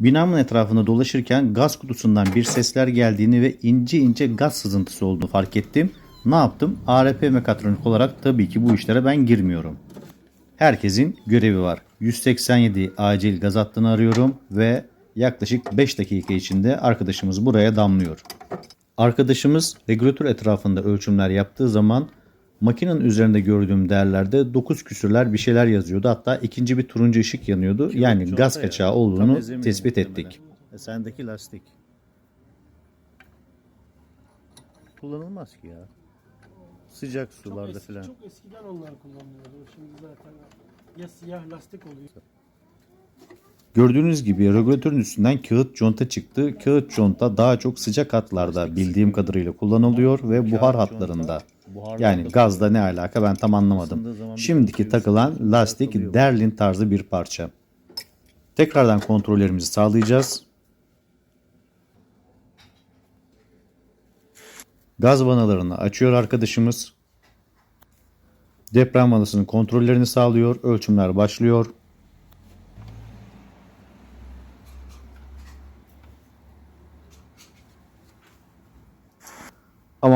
Binamın etrafında dolaşırken gaz kutusundan bir sesler geldiğini ve ince ince gaz sızıntısı olduğunu fark ettim. Ne yaptım? ARP mekatronik olarak tabii ki bu işlere ben girmiyorum. Herkesin görevi var. 187 acil gaz hattını arıyorum ve yaklaşık 5 dakika içinde arkadaşımız buraya damlıyor. Arkadaşımız regülatör etrafında ölçümler yaptığı zaman makinenin üzerinde gördüğüm değerlerde 9 küsürler bir şeyler yazıyordu. Hatta ikinci bir turuncu ışık yanıyordu. Yani gaz kaçağı olduğunu tespit ettik. E, sendeki lastik. Kullanılmaz ki ya. Sıcak Çok, sularda eski, filan. çok eskiden onlar kullanılıyordu. Şimdi zaten ya siyah lastik oluyor. Gördüğünüz gibi regülatörün üstünden kağıt conta çıktı. Kağıt conta daha çok sıcak hatlarda bildiğim kadarıyla kullanılıyor ve buhar hatlarında. Yani gazda ne alaka ben tam anlamadım. Şimdiki takılan lastik Derlin tarzı bir parça. Tekrardan kontrollerimizi sağlayacağız. Gaz vanalarını açıyor arkadaşımız. Deprem vanasının kontrollerini sağlıyor. Ölçümler başlıyor.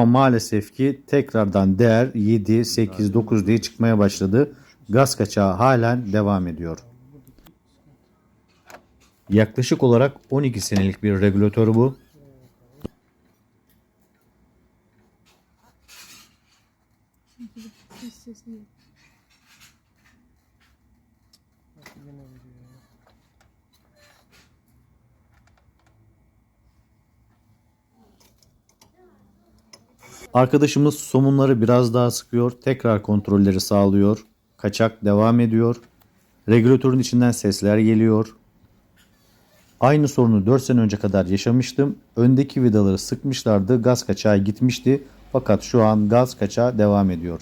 Ama maalesef ki tekrardan değer 7, 8, 9 diye çıkmaya başladı. Gaz kaçağı halen devam ediyor. Yaklaşık olarak 12 senelik bir regülatör bu. Bak yine veriyor Arkadaşımız somunları biraz daha sıkıyor. Tekrar kontrolleri sağlıyor. Kaçak devam ediyor. Regülatörün içinden sesler geliyor. Aynı sorunu 4 sene önce kadar yaşamıştım. Öndeki vidaları sıkmışlardı. Gaz kaçağı gitmişti. Fakat şu an gaz kaçağı devam ediyor.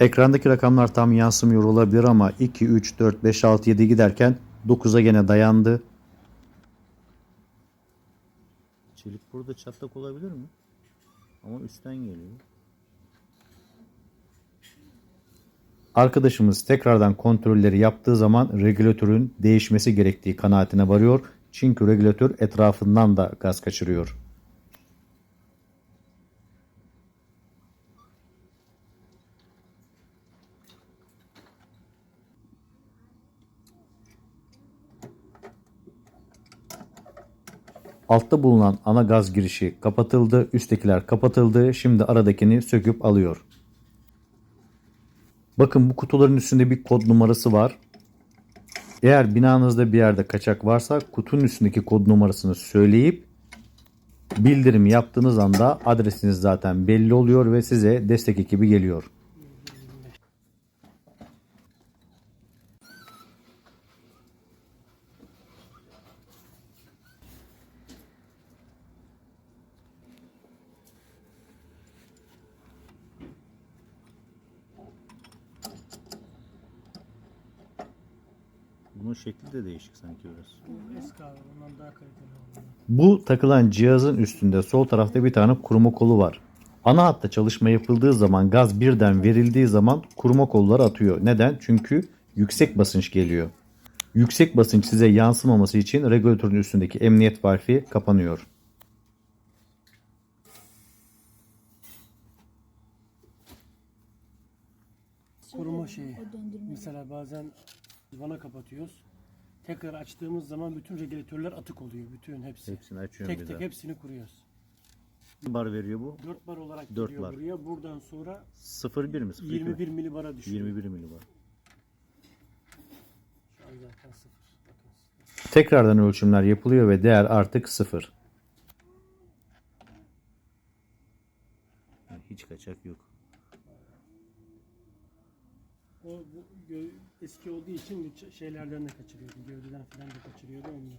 Ekrandaki rakamlar tam yansımıyor olabilir ama 2, 3, 4, 5, 6, 7 giderken 9'a gene dayandı. Çelik burada çatlak olabilir mi? Ama üstten geliyor. Arkadaşımız tekrardan kontrolleri yaptığı zaman regülatörün değişmesi gerektiği kanaatine varıyor. Çünkü regülatör etrafından da gaz kaçırıyor. Altta bulunan ana gaz girişi kapatıldı, üsttekiler kapatıldı. Şimdi aradakini söküp alıyor. Bakın bu kutuların üstünde bir kod numarası var. Eğer binanızda bir yerde kaçak varsa kutunun üstündeki kod numarasını söyleyip bildirim yaptığınız anda adresiniz zaten belli oluyor ve size destek ekibi geliyor. Bunun şekli de değişik sanki biraz. Eski abi ondan daha kaliteli oldu. Bu takılan cihazın üstünde sol tarafta bir tane kuruma kolu var. Ana hatta çalışma yapıldığı zaman gaz birden verildiği zaman kuruma kolları atıyor. Neden? Çünkü yüksek basınç geliyor. Yüksek basınç size yansımaması için regülatörün üstündeki emniyet valfi kapanıyor. Kuruma şeyi. Mesela bazen vana kapatıyoruz. Tekrar açtığımız zaman bütün regülatörler atık oluyor. Bütün hepsi. Hepsini açıyorum tek tek hepsini kuruyoruz. bar veriyor bu. 4 bar olarak Dört geliyor bar. buraya. Buradan sonra 0,1 mi? 0,2 mi? 21 milibara düşüyor. 21 milibar. Şu an zaten sıfır. Bakın. Tekrardan ölçümler yapılıyor ve değer artık 0. Hiç kaçak yok. O bu eski olduğu için şeylerden de kaçırıyordu. Gövdeden falan da kaçırıyordu onu.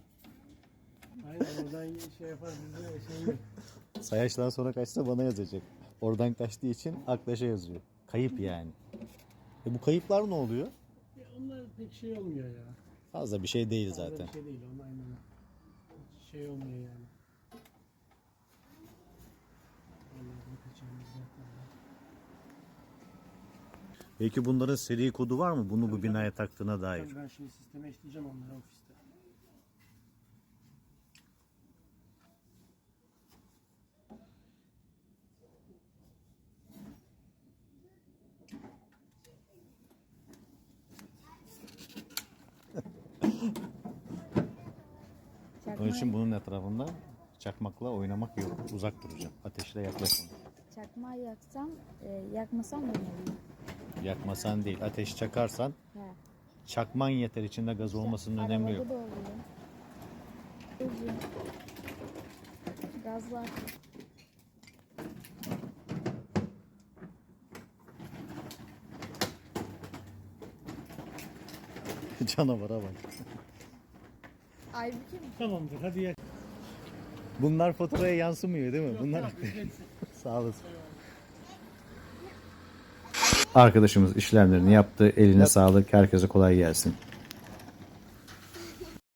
Aynen oradan şey yapar bize şey Sayaçtan sonra kaçsa bana yazacak. Oradan kaçtığı için Aktaş'a yazıyor. Kayıp yani. E bu kayıplar ne oluyor? Ya onlar pek şey olmuyor ya. Fazla bir şey değil Fazla zaten. Bir şey değil onlar aynen. Şey olmuyor yani. Peki bunların seri kodu var mı? Bunu bu binaya taktığına dair. Ben, ben şimdi sisteme işleyeceğim onları ofiste. Onun için bunun etrafında çakmakla oynamak yok. Uzak duracağım. Ateşle yaklaşma. Çakmağı yaksam, e, yakmasam da olur. Yakmasan değil. Ateş çakarsan He. çakman yeter içinde gaz olmasının önemi yok. Arabada da oluyor. Uzun. Gaz var. Canavara bak. Aybüke mi? Tamamdır hadi yak. Bunlar faturaya yansımıyor değil mi? Yok, Bunlar. Sağ olasın. Arkadaşımız işlemlerini yaptı. Eline sağlık. Herkese kolay gelsin.